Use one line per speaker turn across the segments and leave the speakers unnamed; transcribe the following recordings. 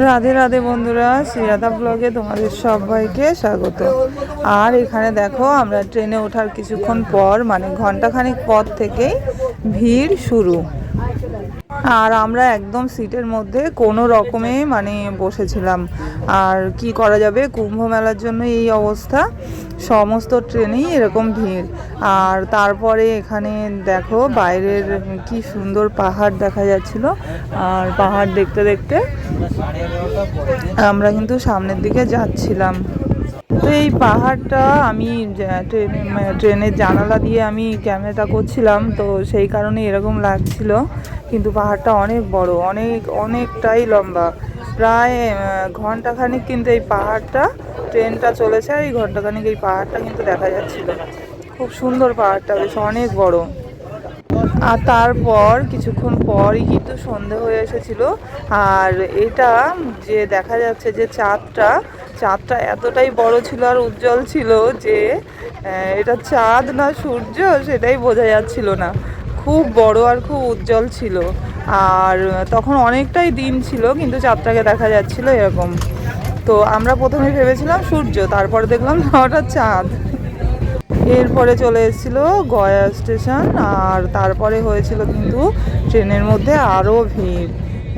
রাধে রাধে বন্ধুরা, শ্রীরাধা ব্লগে তোমাদের সবাইকে স্বাগত। আর এখানে দেখো, আমরা ট্রেনে ওঠার কিছুক্ষণ পর মানে ঘন্টাখানিক পর থেকেই ভিড় শুরু। আর আমরা একদম সিটের মধ্যে কোনো রকমে মানে বসেছিলাম। আর কি করা যাবে? কুম্ভ মেলার জন্য এই অবস্থা। সমস্ত ট্রেনেই এরকম ভিড়। আর তারপরে এখানে দেখো বাইরের কি সুন্দর পাহাড় দেখা যাচ্ছিল। আর পাহাড় দেখতে দেখতে আমরা কিন্তু সামনের দিকে যাচ্ছিলাম। এই পাহাড়টা আমি মানে ট্রেনের জানালা দিয়ে আমি ক্যামেরাটা করছিলাম, তো সেই কারণে এরকম লাগছিল। কিন্তু পাহাড়টা অনেক বড়, অনেক, অনেকটাই লম্বা। প্রায় ঘন্টাখানিক কিন্তু এই পাহাড়টা, ট্রেনটা চলেছে এই ঘন্টাখানিক এই পাহাড়টা কিন্তু দেখা যাচ্ছিল। খুব সুন্দর পাহাড়টা, বেশ অনেক বড়। আর তারপর কিছুক্ষণ পরই কিন্তু সন্ধে হয়ে এসেছিল। আর এটা যে দেখা যাচ্ছে যে চাঁদটা চাঁদটা এতটাই বড় ছিল আর উজ্জ্বল ছিল যে এটা চাঁদ না সূর্য সেটাই বোঝা যাচ্ছিল না। খুব বড় আর খুব উজ্জ্বল ছিল। আর তখন অনেকটাই দিন ছিল, কিন্তু চাঁদটাকে দেখা যাচ্ছিল এরকম। তো আমরা প্রথমে ভেবেছিলাম সূর্য, তারপরে দেখলাম ওটা চাঁদ। এরপরে চলে এসেছিল গয়া স্টেশন আর তারপরে হয়েছিল কিন্তু ট্রেনের মধ্যে আরও ভিড়।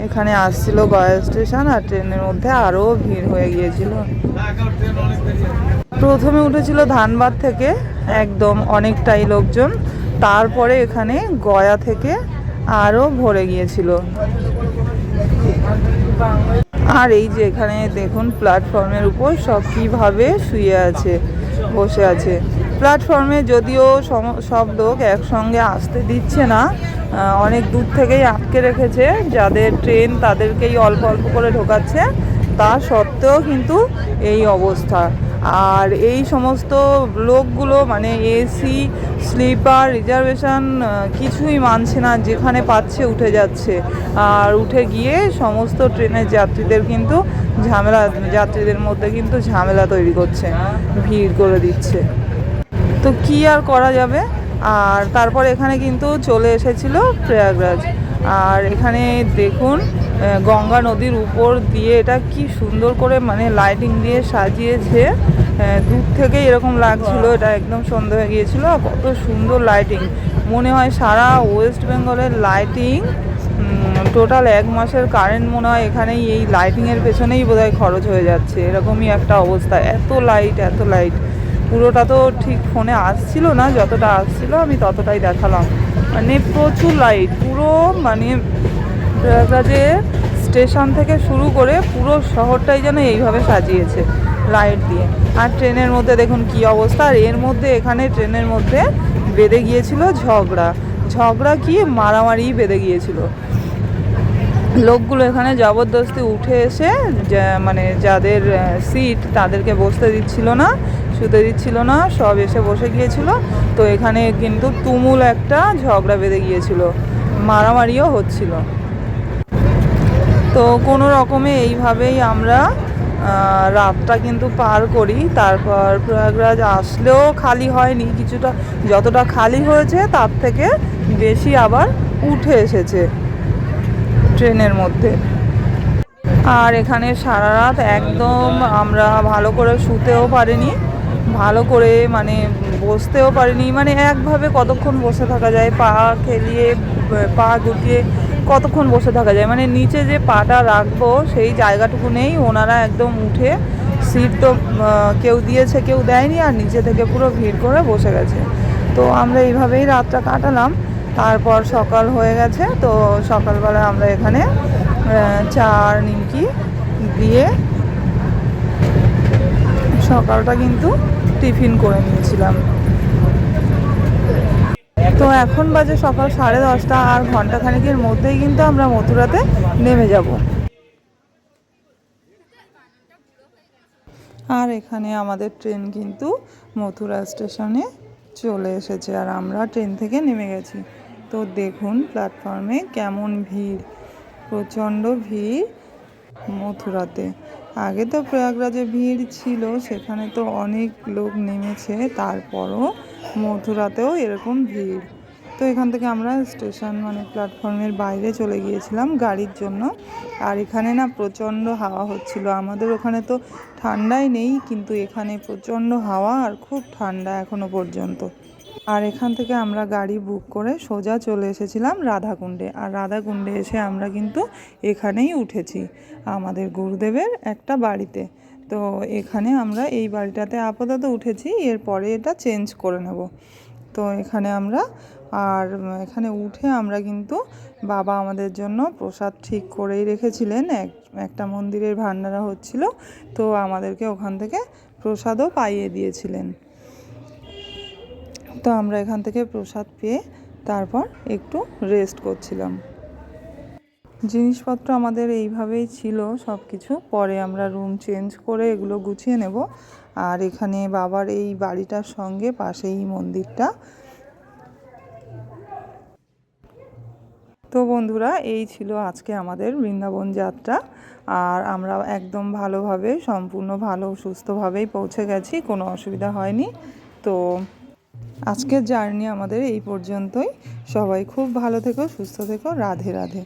এখানে আসছিল গয়া স্টেশন আর ট্রেনের মধ্যে আরও ভিড় হয়ে গিয়েছিল। প্রথমে উঠেছিল ধানবাদ থেকে, একদম অনেকটাই লোকজন। তারপরে এখানে গয়া থেকে আরও ভরে গিয়েছিল। আর এই যে এখানে দেখুন প্ল্যাটফর্মের উপর সব কীভাবে শুয়ে আছে, বসে আছে। প্ল্যাটফর্মে যদিও সব লোক একসঙ্গে আসতে দিচ্ছে না অনেক দূর থেকেই আটকে রেখেছে, যাদের ট্রেন তাদেরকেই অল্প অল্প করে ঢোকাচ্ছে, তা সত্ত্বেও কিন্তু এই অবস্থা। আর এই সমস্ত লোকগুলো মানে এসি, স্লিপার, রিজার্ভেশন কিছুই মানছে না, যেখানে পাচ্ছে উঠে যাচ্ছে। আর উঠে গিয়ে সমস্ত ট্রেনের যাত্রীদের কিন্তু ঝামেলা, যাত্রীদের মধ্যে কিন্তু ঝামেলা তৈরি করছে, ভিড় করে দিচ্ছে। তো কি আর করা যাবে? আর তারপর এখানে কিন্তু চলে এসেছিল প্রয়াগরাজ। আর এখানে দেখুন গঙ্গা নদীর উপর দিয়ে এটা কি সুন্দর করে মানে লাইটিং দিয়ে সাজিয়েছে। দূর থেকে এরকম লাগছিল এটা একদম সন্ধ্যা হয়ে গিয়েছিল। কত সুন্দর লাইটিং মনে হয় সারা ওয়েস্ট বেঙ্গলের লাইটিং টোটাল এক মাসের কারেন্ট মনে হয় এখানেই এই লাইটিংয়ের পেছনেই বোধহয় খরচ হয়ে যাচ্ছে। এরকমই একটা অবস্থা। এত লাইট এত লাইট পুরোটা তো ঠিক ফোনে আসছিল না, যতটা আসছিল আমি ততটাই দেখালাম। মানে প্রচুর লাইট পুরো মানে প্রয়াগরাজে স্টেশন থেকে শুরু করে পুরো শহরটাই যেন এইভাবে সাজিয়েছে লাইট দিয়ে। আর ট্রেনের মধ্যে দেখুন কি অবস্থা, আর এর মধ্যে এখানে ট্রেনের মধ্যে বেঁধে গিয়েছিল ঝগড়া। ঝগড়া কি? মারামারি বেঁধে গিয়েছিল। লোকগুলো এখানে জবরদস্তি উঠে এসে, যা- মানে যাদের সিট তাদেরকে বসতে দিচ্ছিল না। শুতে দিচ্ছিল না, সব এসে বসে গিয়েছিল। তো এখানে কিন্তু তুমুল একটা ঝগড়া বেঁধে গিয়েছিল। মারামারিও হচ্ছিল। তো কোনো রকমে এইভাবেই আমরা রাতটা কিন্তু পার করি। তারপর প্রয়াগরাজ আসলেও খালি হয়নি। কিছুটা, যতটা খালি হয়েছে, তার থেকে বেশি আবার উঠে এসেছে ট্রেনের মধ্যে। আর এখানে সারা রাত একদম আমরা ভালো করে শুতেও পারিনি। ভালো করে মানে বসতেও পারিনি। মানে একভাবে কতক্ষণ বসে থাকা যায়, পা খেলিয়ে, পা গুটিয়ে কতক্ষণ বসে থাকা যায়? মানে নিচে যে পাটা রাখব, সেই জায়গাটুকু নেই। ওনারা একদম উঠে সিট তো কেউ দিয়েছে, কেউ দেয়নি, আর নিচে থেকে পুরো ভিড় করে বসে গেছে। তো আমরা এইভাবেই রাতটা কাটালাম। তারপর সকাল হয়ে গেছে। তো সকালবেলা আমরা এখানে চা আর নিমকি দিয়ে সকালটা কিন্তু টিফিন করে নিয়েছিলাম। তো এখন বাজে সকাল সাড়ে দশটা আর ঘণ্টা খানিকের মধ্যেই কিন্তু আমরা মথুরাতে নেমে যাব। আর এখানে আমাদের ট্রেন কিন্তু মথুরা স্টেশনে চলে এসেছে আর আমরা ট্রেন থেকে নেমে গেছি। তো দেখুন প্ল্যাটফর্মে কেমন ভিড়, প্রচণ্ড ভিড় মথুরাতে। আগে তো প্রয়াগরাজে ভিড় ছিল, সেখানে তো অনেক লোক নেমেছে, তারপরও মথুরাতেও এরকম ভিড়। তো এখান থেকে আমরা স্টেশন মানে প্ল্যাটফর্মের বাইরে চলে গিয়েছিলাম গাড়ির জন্য। আর এখানে না প্রচণ্ড হাওয়া হচ্ছিল। আমাদের ওখানে তো ঠান্ডাই নেই, কিন্তু এখানে প্রচণ্ড হাওয়া আর খুব ঠান্ডা এখনও পর্যন্ত। আর এখান থেকে আমরা গাড়ি বুক করে সোজা চলে এসেছিলাম রাধাকুণ্ডে। আর রাধাকুণ্ডে এসে আমরা কিন্তু এখানেই উঠেছি আমাদের গুরুদেবের একটা বাড়িতে। তো এখানে আমরা এই বাড়িটাতে আপাতত উঠেছি, এরপরে এটা চেঞ্জ করে নেব। তো এখানে আমরা, আর এখানে উঠে আমরা কিন্তু বাবা আমাদের জন্য প্রসাদ ঠিক করেই রেখেছিলেন। এক, একটা মন্দিরের ভান্ডারা হচ্ছিল, তো আমাদেরকে ওখান থেকে প্রসাদও পাইয়ে দিয়েছিলেন। তো আমরা এখান থেকে প্রসাদ পেয়ে তারপর একটু রেস্ট করছিলাম। জিনিসপত্র আমাদের এইভাবেই ছিল সব কিছু পরে আমরা রুম চেঞ্জ করে এগুলো গুছিয়ে নেব। আর এখানে বাবার এই বাড়িটার সঙ্গে পাশেই মন্দিরটা। তো বন্ধুরা, এই ছিল আজকে আমাদের বৃন্দাবন যাত্রা। আর আমরা একদম ভালোভাবে, সম্পূর্ণ ভালো, সুস্থভাবেই পৌঁছে গেছি, কোনো অসুবিধা হয়নি। তো আজকের জার্নি আমাদের এই পর্যন্তই। সবাই খুব ভালো থেকো সুস্থ থেকো রাধে রাধে।